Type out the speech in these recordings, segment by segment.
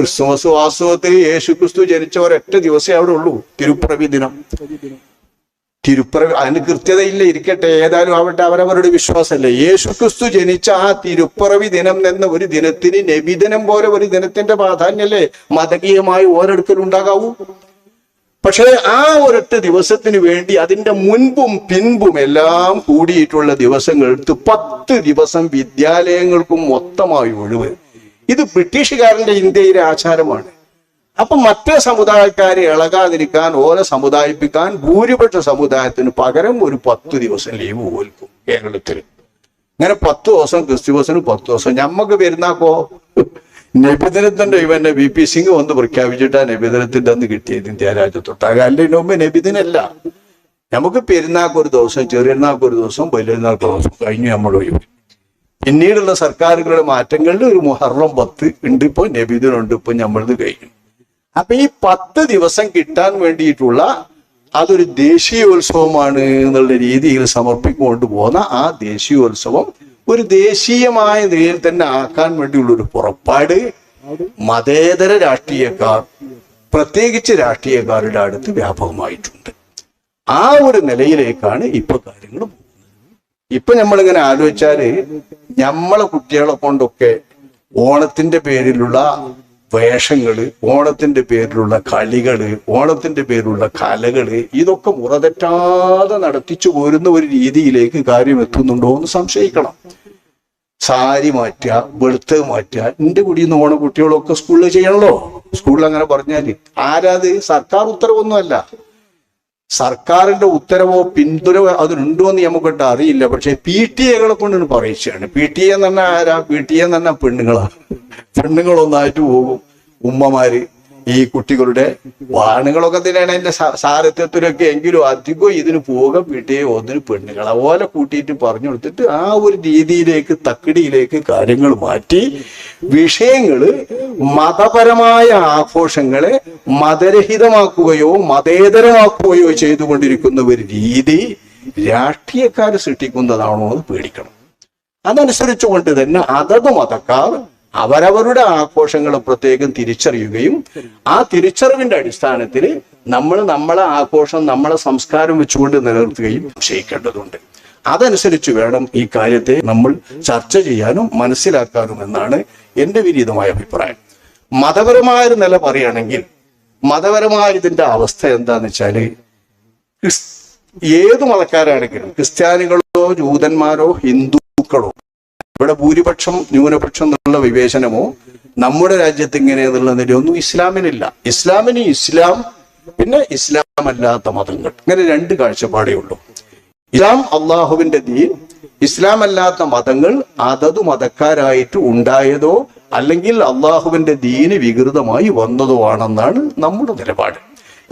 Christmas വാസ്തവത്തിൽ യേശു ക്രിസ്തു ജനിച്ച ഒരൊറ്റ ദിവസമേ അവിടെ ഉള്ളൂ. തിരുപ്പിറവി ദിനം. തിരുപ്പിറവി അതിന് കൃത്യതയില്ല ഇരിക്കട്ടെ. ഏതായാലും ആവട്ടെ അവരവരുടെ വിശ്വാസമല്ലേ. യേശു ക്രിസ്തു ജനിച്ച ആ തിരുപ്പിറവി ദിനം എന്ന ഒരു ദിനത്തിന് നബിദിനം പോലെ ഒരു ദിനത്തിന്റെ പ്രാധാന്യല്ലേ മതകീയമായി ഓരോരുത്തരും ഉണ്ടാകാവൂ. പക്ഷേ ആ ഒരൊറ്റ ദിവസത്തിന് വേണ്ടി അതിന്റെ മുൻപും പിൻപും എല്ലാം കൂടിയിട്ടുള്ള ദിവസങ്ങൾ എടുത്ത് പത്ത് ദിവസം വിദ്യാലയങ്ങൾക്കും മൊത്തമായി ഒഴിവ്. ഇത് ബ്രിട്ടീഷുകാരന്റെ ഇന്ത്യയിലെ ആചാരമാണ്. അപ്പൊ മറ്റേ സമുദായക്കാരെ ഇളകാതിരിക്കാൻ ഓരോ സമുദായിപ്പിക്കാൻ ഭൂരിപക്ഷ സമുദായത്തിന് പകരം ഒരു പത്ത് ദിവസം ലീവ് ഓൽക്കും. കേരളത്തിൽ അങ്ങനെ പത്ത് ദിവസം ക്രിസ്തുവസിന് പത്ത് ദിവസം. ഞമ്മക്ക് പെരുന്നാക്കോ? നബിദിനത്തിന്റെ ഇവന്റെ വി പി സിംഗ് വന്ന് പ്രഖ്യാപിച്ചിട്ടാ നബിദിനത്തിന്റെ അന്ന് കിട്ടിയത് ഇന്ത്യ രാജ്യത്തൊട്ടാകെ അല്ലെ മുമ്പ് നബിദിനല്ല. നമുക്ക് പെരുന്നാൾക്ക് ഒരു ദിവസം ചെറിയനാൾക്ക് ഒരു ദിവസം വലിയനാൾക്ക് ദിവസം കഴിഞ്ഞു നമ്മൾ പിന്നീടുള്ള സർക്കാരുകളുടെ മാറ്റങ്ങളിൽ ഒരു മുഹറം പത്ത് ഉണ്ട് ഇപ്പൊ നബിദിനുണ്ട് ഇപ്പൊ നമ്മളത് കഴിഞ്ഞു. അപ്പൊ ഈ പത്ത് ദിവസം കിട്ടാൻ വേണ്ടിയിട്ടുള്ള അതൊരു ദേശീയോത്സവമാണ് എന്നുള്ള രീതിയിൽ സമർപ്പിക്കൊണ്ട് പോകുന്ന ആ ദേശീയോത്സവം ഒരു ദേശീയമായ നിലയിൽ തന്നെ ആക്കാൻ വേണ്ടിയുള്ള ഒരു പുറപ്പാട് മതേതര രാഷ്ട്രീയക്കാർ പ്രത്യേകിച്ച് രാഷ്ട്രീയക്കാരുടെ അടുത്ത് വ്യാപകമായിട്ടുണ്ട്. ആ ഒരു നിലയിലേക്കാണ് ഇപ്പൊ കാര്യങ്ങൾ ഇപ്പൊ നമ്മളിങ്ങനെ ആലോചിച്ചാൽ നമ്മളെ കുട്ടികളെ കൊണ്ടൊക്കെ ഓണത്തിന്റെ പേരിലുള്ള വേഷങ്ങൾ ഓണത്തിന്റെ പേരിലുള്ള കളികൾ ഓണത്തിന്റെ പേരിലുള്ള കലകൾ ഇതൊക്കെ മുറതെറ്റാതെ നടത്തിച്ചു പോരുന്ന ഒരു രീതിയിലേക്ക് കാര്യം എത്തുന്നുണ്ടോ എന്ന് സംശയിക്കണം. സാരി മാറ്റുക വെളുത്ത് മാറ്റുക എന്റെ കൂടി നിന്ന് ഓണ കുട്ടികളൊക്കെ സ്കൂളിൽ ചെയ്യണല്ലോ. സ്കൂളിൽ അങ്ങനെ പറഞ്ഞാൽ ആരാത് സർക്കാർ ഉത്തരവൊന്നുമല്ല. സർക്കാരിന്റെ ഉത്തരവോ പിന്തുണവോ അതിനുണ്ടോ എന്ന് നമുക്കിട്ട് അറിയില്ല. പക്ഷെ പി ടി എകളെ കൊണ്ടാണ് പറയിച്ചാണ്. പി ടി എന്ന് പറഞ്ഞാൽ ആരാ? പി ടി എന്ന് പറഞ്ഞാൽ പെണ്ണുങ്ങളാണ് പെണ്ണുങ്ങളൊന്നായിട്ട് പോകും. ഉമ്മമാര് ഈ കുട്ടികളുടെ വാണുകളൊക്കെ തന്നെയാണ് അതിന്റെ സാരഥ്യത്തിലൊക്കെ എങ്കിലും അധികം ഇതിന് പോകാൻ എ ഒന്നിന് പെണ്ണുങ്ങളെ പോലെ കൂട്ടിയിട്ട് പറഞ്ഞു കൊടുത്തിട്ട് ആ ഒരു രീതിയിലേക്ക് തക്കിടിയിലേക്ക് കാര്യങ്ങൾ മാറ്റി വിഷയങ്ങൾ മതപരമായ ആഘോഷങ്ങളെ മതരഹിതമാക്കുകയോ മതേതരമാക്കുകയോ ചെയ്തുകൊണ്ടിരിക്കുന്ന ഒരു രീതി രാഷ്ട്രീയക്കാർ സൃഷ്ടിക്കുന്നതാണോ എന്ന് പേടിക്കണം. അതനുസരിച്ചുകൊണ്ട് തന്നെ അതത് മതക്കാർ അവരവരുടെ ആഘോഷങ്ങൾ പ്രത്യേകം തിരിച്ചറിയുകയും ആ തിരിച്ചറിവിന്റെ അടിസ്ഥാനത്തിൽ നമ്മൾ നമ്മളെ ആഘോഷം നമ്മളെ സംസ്കാരം വെച്ചുകൊണ്ട് നിലനിർത്തുകയും ചെയ്യേണ്ടതുണ്ട്. അതനുസരിച്ച് വേണം ഈ കാര്യത്തെ നമ്മൾ ചർച്ച ചെയ്യാനും മനസ്സിലാക്കാനും എന്നാണ് എന്റെ വിരീതമായ അഭിപ്രായം. മതപരമായൊരു നില പറയുകയാണെങ്കിൽ മതപരമായ ഇതിന്റെ അവസ്ഥ എന്താന്ന് വെച്ചാൽ ഏത് മതക്കാരാണെങ്കിലും ക്രിസ്ത്യാനികളോ ജൂതന്മാരോ ഹിന്ദുക്കളോ ഇവിടെ ഭൂരിപക്ഷം ന്യൂനപക്ഷം എന്നുള്ള വിവേചനമോ നമ്മുടെ രാജ്യത്ത് ഇങ്ങനെ എന്നുള്ള നിലയൊന്നും ഇസ്ലാമിനില്ല. ഇസ്ലാമിന് ഇസ്ലാം പിന്നെ ഇസ്ലാം അല്ലാത്ത മതങ്ങൾ. ഇങ്ങനെ രണ്ട് കാഴ്ചപ്പാടേ ഉള്ളൂ. ഇസ്ലാം അള്ളാഹുവിന്റെ ദീൻ ഇസ്ലാം അല്ലാത്ത മതങ്ങൾ അതത് മതക്കാരായിട്ട് ഉണ്ടായതോ അല്ലെങ്കിൽ അള്ളാഹുവിന്റെ ദീന് വികൃതമായി വന്നതോ ആണെന്നാണ് നമ്മുടെ നിലപാട്.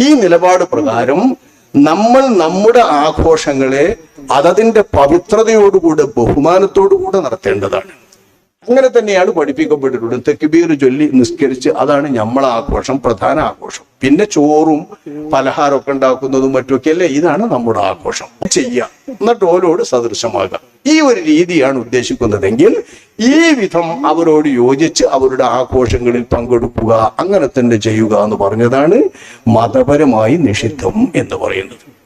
ഈ നിലപാട് പ്രകാരം നമ്മൾ നമ്മുടെ ആഘോഷങ്ങളെ അതതിന്റെ പവിത്രതയോടുകൂടെ ബഹുമാനത്തോടുകൂടെ നടത്തേണ്ടതാണ്. അങ്ങനെ തന്നെയാണ് പഠിപ്പിക്കപ്പെട്ടിട്ടുള്ളത് തെക്കുബീർ ചൊല്ലി നിസ്കരിച്ച് അതാണ് നമ്മളെ ആഘോഷം പ്രധാന ആഘോഷം. പിന്നെ ചോറും പലഹാരമൊക്കെ ഉണ്ടാക്കുന്നതും മറ്റുമൊക്കെ അല്ലേ? ഇതാണ് നമ്മുടെ ആഘോഷം. ചെയ്യാം. എന്നിട്ട് ഓരോട് സദൃശമാകാം. ഈ ഒരു രീതിയാണ് ഉദ്ദേശിക്കുന്നതെങ്കിൽ ഈ വിധം അവരോട് യോജിച്ച് അവരുടെ ആഘോഷങ്ങളിൽ പങ്കെടുക്കുക അങ്ങനെ തന്നെ ചെയ്യുക എന്ന് പറഞ്ഞതാണ് മതപരമായി നിഷിദ്ധം എന്ന് പറയുന്നത്.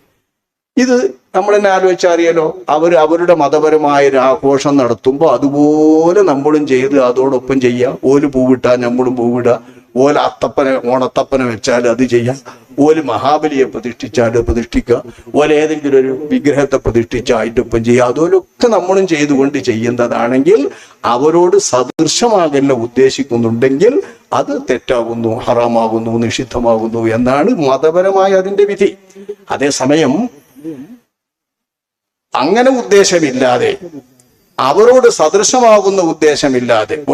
ഇത് നമ്മൾ തന്നെ ആലോചിച്ചറിയാലോ അവർ അവരുടെ മതപരമായ ഒരു ആഘോഷം നടത്തുമ്പോൾ അതുപോലെ നമ്മളും ചെയ്ത് അതോടൊപ്പം ചെയ്യാം. ഓൽ പൂവിട്ടാൽ നമ്മളും പൂവിടുക ഓല അത്തപ്പന ഓണത്തപ്പന വെച്ചാൽ അത് ചെയ്യാം. ഓൽ മഹാബലിയെ പ്രതിഷ്ഠിച്ചാൽ പ്രതിഷ്ഠിക്കുക. ഓല ഏതെങ്കിലും ഒരു വിഗ്രഹത്തെ പ്രതിഷ്ഠിച്ച അതിന്റെ ചെയ്യുക അതുപോലൊക്കെ നമ്മളും ചെയ്തുകൊണ്ട് ചെയ്യുന്നതാണെങ്കിൽ അവരോട് സദൃശമാകല്ല ഉദ്ദേശിക്കുന്നുണ്ടെങ്കിൽ അത് തെറ്റാകുന്നു ഹറാമാകുന്നു നിഷിദ്ധമാകുന്നു എന്നാണ് മതപരമായ അതിന്റെ വിധി. അതേസമയം അങ്ങനെ ഉദ്ദേശമില്ലാതെ അവരോട് സദൃശമാകുന്ന ഉദ്ദേശമില്ലാതെ.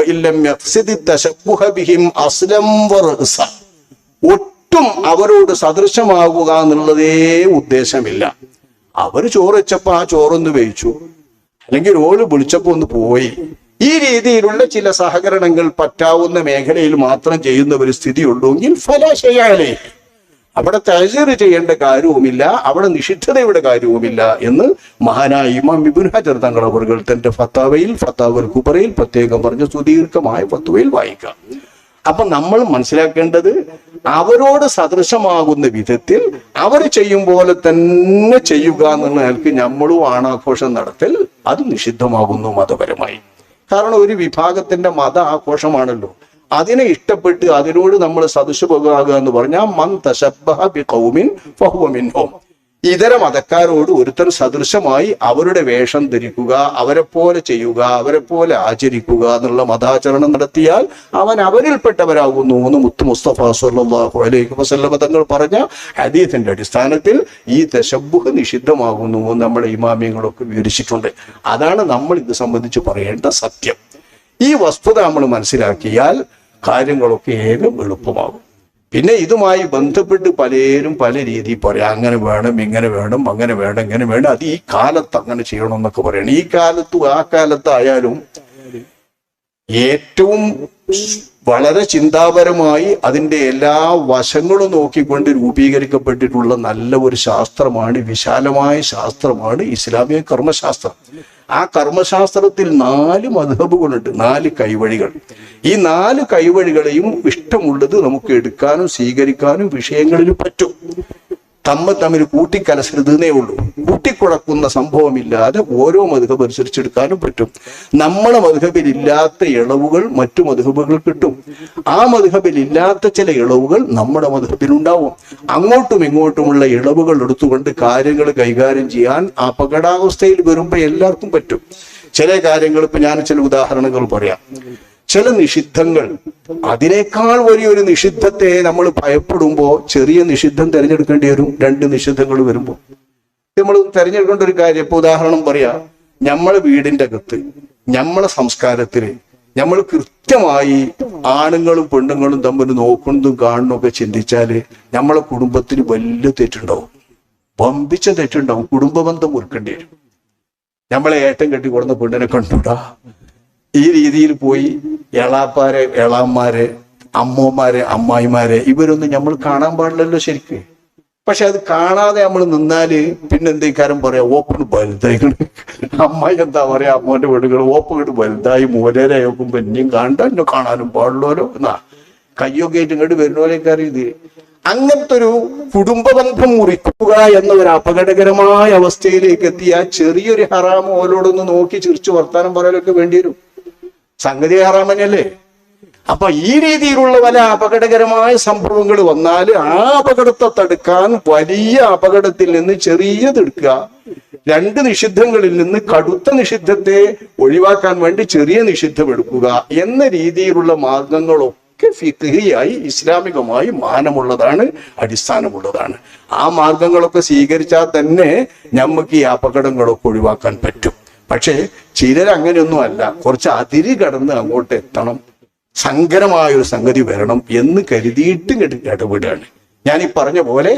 ഒട്ടും അവരോട് സദൃശമാകുക എന്നുള്ളതേ ഉദ്ദേശമില്ല. അവർ ചോറ് വെച്ചപ്പോ ആ ചോറൊന്ന് വെയിച്ചു അല്ലെങ്കിൽ ഓൾ വിളിച്ചപ്പോ ഒന്ന് പോയി. ഈ രീതിയിലുള്ള ചില സഹകരണങ്ങൾ പറ്റാവുന്ന മേഖലയിൽ മാത്രം ചെയ്യുന്ന ഒരു സ്ഥിതിയുള്ളൂങ്കിൽ ഫലാശയാലേ അവിടെ തഹസീർ ചെയ്യേണ്ട കാര്യവുമില്ല അവിടെ നിഷിദ്ധതയുടെ കാര്യവുമില്ല എന്ന് മഹാനായ ഇമാം ഇബുൻ ഹജർ തങ്ങൾ അവർ തന്റെ ഫത്താവയിൽ ഫത്താവൽ കുബറയിൽ പ്രത്യേകം പറഞ്ഞ സുദീർഘമായ ഫത്തുവയിൽ വായിക്കാം. അപ്പൊ നമ്മൾ മനസ്സിലാക്കേണ്ടത് അവരോട് സദൃശമാകുന്ന വിധത്തിൽ അവർ ചെയ്യും പോലെ തന്നെ ചെയ്യുക എന്നുള്ള നിലയ്ക്ക് നമ്മളും ആണാഘോഷം നടത്തൽ അത് നിഷിദ്ധമാകുന്നു മതപരമായി. കാരണം ഒരു വിഭാഗത്തിന്റെ മത ആഘോഷമാണല്ലോ. അതിനെ ഇഷ്ടപ്പെട്ട് അതിനോട് നമ്മൾ സദൃശമാകുക എന്ന് പറഞ്ഞാൽ മൻ തശബ്ബഹ ബി ഖൗമിൻ ഫഹുവ മിൻഹും. ഇതര മതക്കാരോട് ഒരുത്തൻ സദൃശമായി അവരുടെ വേഷം ധരിക്കുക അവരെ പോലെ ചെയ്യുക അവരെ പോലെ ആചരിക്കുക എന്നുള്ള മതാചരണം നടത്തിയാൽ അവൻ അവരിൽപ്പെട്ടവരാകുന്നു എന്ന് മുത്തു മുസ്തഫ സല്ലല്ലാഹു അലൈഹി വസല്ലമ തങ്ങൾ പറഞ്ഞ ഹദീസിന്റെ അടിസ്ഥാനത്തിൽ ഈ തശബ്ബുഹ് നിഷിദ്ധമാകുന്നു എന്ന് നമ്മുടെ ഇമാമിയങ്ങളൊക്കെ വിവരിച്ചിട്ടുണ്ട്. അതാണ് നമ്മൾ ഇത് സംബന്ധിച്ച് പറയേണ്ട സത്യം. ഈ വസ്തുത നമ്മൾ മനസ്സിലാക്കിയാൽ കാര്യങ്ങളൊക്കെ ഏകം എളുപ്പമാകും. പിന്നെ ഇതുമായി ബന്ധപ്പെട്ട് പലരും പല രീതിയിൽ പറയാം. അങ്ങനെ വേണം ഇങ്ങനെ വേണം അങ്ങനെ വേണം ഇങ്ങനെ വേണം. അത് ഈ കാലത്ത് അങ്ങനെ ചെയ്യണം എന്നൊക്കെ പറയണം. ഈ കാലത്തും ആ കാലത്തായാലും ഏറ്റവും വളരെ ചിന്താപരമായി അതിന്റെ എല്ലാ വശങ്ങളും നോക്കിക്കൊണ്ട് രൂപീകരിക്കപ്പെട്ടിട്ടുള്ള നല്ല ഒരു ശാസ്ത്രമാണ് വിശാലമായ ശാസ്ത്രമാണ് ഇസ്ലാമിക കർമ്മശാസ്ത്രം. ആ കർമ്മശാസ്ത്രത്തിൽ നാല് മധബുകളുണ്ട് നാല് കൈവഴികൾ. ഈ നാല് കൈവഴികളെയും ഇഷ്ടമുള്ളത് നമുക്ക് എടുക്കാനും സ്വീകരിക്കാനും വിഷയങ്ങളിൽ പറ്റും. തമ്മ തമ്മിൽ കൂട്ടിക്കലസരുതെന്നേ ഉള്ളൂ. കൂട്ടിക്കുഴക്കുന്ന സംഭവമില്ലാതെ ഓരോ മധുഹബ് അനുസരിച്ചെടുക്കാനും പറ്റും. നമ്മളെ മധുഹബിൽ ഇല്ലാത്ത ഇളവുകൾ മറ്റു മധുഹബുകൾ കിട്ടും. ആ മധുഹബിൽ ഇല്ലാത്ത ചില ഇളവുകൾ നമ്മുടെ മധുഹബിൽ ഉണ്ടാവും അങ്ങോട്ടും ഇങ്ങോട്ടുമുള്ള ഇളവുകൾ എടുത്തുകൊണ്ട് കാര്യങ്ങൾ കൈകാര്യം ചെയ്യാൻ അപകടാവസ്ഥയിൽ വരുമ്പോൾ എല്ലാവർക്കും പറ്റും. ചില കാര്യങ്ങൾ ഇപ്പൊ ഞാൻ ചില ഉദാഹരണങ്ങൾ പറയാം. ചില നിഷിദ്ധങ്ങൾ. അതിനേക്കാൾ വലിയൊരു നിഷിദ്ധത്തെ നമ്മൾ ഭയപ്പെടുമ്പോൾ ചെറിയ നിഷിദ്ധം തിരഞ്ഞെടുക്കേണ്ടി വരും രണ്ട് നിഷിദ്ധങ്ങൾ വരുമ്പോൾ. നമ്മൾ തിരഞ്ഞെടുക്കേണ്ട ഒരു കാര്യം ഇപ്പൊ ഉദാഹരണം പറയാ. നമ്മളെ വീടിന്റെ അകത്ത് നമ്മളെ സംസ്കാരത്തിൽ നമ്മൾ കൃത്യമായി ആണുങ്ങളും പെണ്ണുങ്ങളും തമ്മിൽ നോക്കുന്നതും കാണുന്നതും ഒക്കെ ചിന്തിച്ചാൽ നമ്മളെ കുടുംബത്തിന് വലിയ തെറ്റുണ്ടാവും. വമ്പിച്ച തെറ്റുണ്ടാവും. കുടുംബബന്ധം മുറുക്കേണ്ടി വരും. നമ്മളെ ഏട്ടം കെട്ടി കൊടുന്ന പെണ്ണിനെ കണ്ടുകൂടാ ഈ രീതിയിൽ പോയി എളാപ്പാരെ എളാന്മാരെ അമ്മമാരെ അമ്മായിമാരെ ഇവരൊന്നും നമ്മൾ കാണാൻ പാടില്ലല്ലോ ശരിക്ക്. പക്ഷെ അത് കാണാതെ നമ്മൾ നിന്നാൽ പിന്നെ കാര്യം പറയാ ഓപ്പൺ വലുതായിക്കണ് അമ്മ എന്താ പറയാ അമ്മോന്റെ വീടുകൾ ഓപ്പൺ വലുതായി മൂലരെ നോക്കുമ്പോ ഇനിയും കാണണ്ട എന്നെ കാണാനും പാടുള്ളവരോ എന്നാ. കയ്യൊക്കെ ആയിട്ട് ഇങ്ങോട്ട് വരുന്നവരേക്കാർ അറിയത് അങ്ങനത്തെ ഒരു കുടുംബ ബന്ധം മുറിക്കുക എന്ന ഒരു അപകടകരമായ അവസ്ഥയിലേക്ക് എത്തിയ ചെറിയൊരു ഹറാമോലോടൊന്ന് നോക്കി ചിരിച്ചു വർത്താനം പറയാനൊക്കെ വേണ്ടി വരും. സംഗതി ഹറാം തന്നെയല്ലേ? അപ്പൊ ഈ രീതിയിലുള്ള പല അപകടകരമായ സംഭവങ്ങൾ വന്നാൽ ആ അപകടത്തെ തടുക്കാൻ വലിയ അപകടത്തിൽ നിന്ന് ചെറിയതെടുക്കുക രണ്ട് നിഷിദ്ധങ്ങളിൽ നിന്ന് കടുത്ത നിഷിദ്ധത്തെ ഒഴിവാക്കാൻ വേണ്ടി ചെറിയ നിഷിദ്ധം എടുക്കുക എന്ന രീതിയിലുള്ള മാർഗങ്ങളൊക്കെ ഫിഖിയായി ഇസ്ലാമികമായി മാനമുള്ളതാണ് അടിസ്ഥാനമുള്ളതാണ്. ആ മാർഗങ്ങളൊക്കെ സ്വീകരിച്ചാൽ തന്നെ നമുക്ക് ഈ അപകടങ്ങളൊക്കെ ഒഴിവാക്കാൻ പറ്റും. പക്ഷേ ചിലരങ്ങനെയൊന്നും അല്ല കുറച്ച് അതിരി കടന്ന് അങ്ങോട്ട് എത്തണം. സങ്കരമായ ഒരു സംഗതി വരണം എന്ന് കരുതിയിട്ടും ഇടപെടുകയാണ്. ഞാൻ ഈ പറഞ്ഞ പോലെ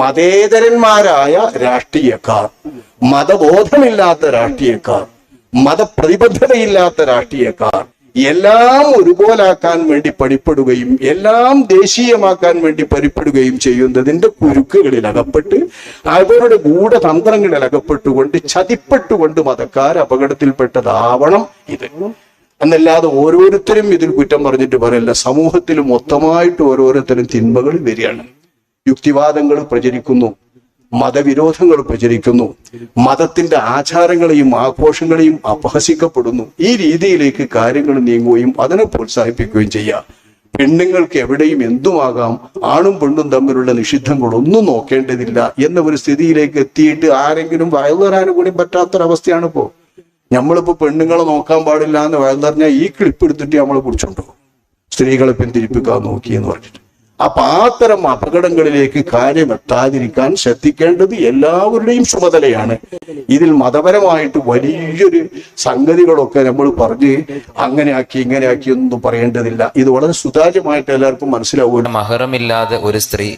മതേതരന്മാരായ രാഷ്ട്രീയക്കാർ മതബോധമില്ലാത്ത രാഷ്ട്രീയക്കാർ മതപ്രതിബദ്ധതയില്ലാത്ത രാഷ്ട്രീയക്കാർ എല്ലാം ഒരുപോലാക്കാൻ വേണ്ടി പണിപ്പെടുകയും എല്ലാം ദേശീയമാക്കാൻ വേണ്ടി പരിപ്പെടുകയും ചെയ്യുന്നതിന്റെ കുരുക്കുകളിൽ അകപ്പെട്ട് അവരുടെ ഗൂഢതന്ത്രങ്ങളിൽ അകപ്പെട്ടുകൊണ്ട് ചതിപ്പെട്ടുകൊണ്ട് മതക്കാർ അപകടത്തിൽപ്പെട്ടതാവണം ഇത്. എന്നല്ലാതെ ഓരോരുത്തരും ഇതിൽ കുറ്റം പറഞ്ഞിട്ട് പറയില്ല. സമൂഹത്തിൽ മൊത്തമായിട്ട് ഓരോരുത്തരും തിന്മകൾ വരികയാണ്. യുക്തിവാദങ്ങൾ പ്രചരിക്കുന്നു. മതവിരോധങ്ങൾ പ്രചരിക്കുന്നു. മതത്തിന്റെ ആചാരങ്ങളെയും ആഘോഷങ്ങളെയും അപഹസിക്കപ്പെടുന്നു. ഈ രീതിയിലേക്ക് കാര്യങ്ങൾ നീങ്ങുകയും അതിനെ പ്രോത്സാഹിപ്പിക്കുകയും ചെയ്യാം. പെണ്ണുങ്ങൾക്ക് എവിടെയും എന്തുമാകാം ആണും പെണ്ണും തമ്മിലുള്ള നിഷിദ്ധങ്ങളൊന്നും നോക്കേണ്ടതില്ല എന്ന ഒരു സ്ഥിതിയിലേക്ക് എത്തിയിട്ട് ആരെങ്കിലും വയലുതരാനും കൂടി പറ്റാത്തൊരവസ്ഥയാണ് ഇപ്പോ. നമ്മളിപ്പോ പെണ്ണുങ്ങളെ നോക്കാൻ പാടില്ല എന്ന് വയലുതറിഞ്ഞാൽ ഈ ക്ലിപ്പ് എടുത്തിട്ട് നമ്മൾ പിടിച്ചോണ്ടോ? സ്ത്രീകളെ പിന്തിരിപ്പിക്കാൻ നോക്കി എന്ന് പറഞ്ഞിട്ട്. അപ്പൊ അത്തരം അപകടങ്ങളിലേക്ക് കാര്യം എത്താതിരിക്കാൻ ശ്രദ്ധിക്കേണ്ടത് എല്ലാവരുടെയും ചുമതലയാണ്. ഇതിൽ മതപരമായിട്ട് വലിയൊരു സംഗതികളൊക്കെ നമ്മൾ പറഞ്ഞ് അങ്ങനെ ആക്കി ഇങ്ങനെ ആക്കി ഒന്നും പറയേണ്ടതില്ല. ഇത് വളരെ സുതാര്യമായിട്ട് എല്ലാവർക്കും മനസ്സിലാവുക മഹറമില്ലാതെ ഒരു സ്ത്രീ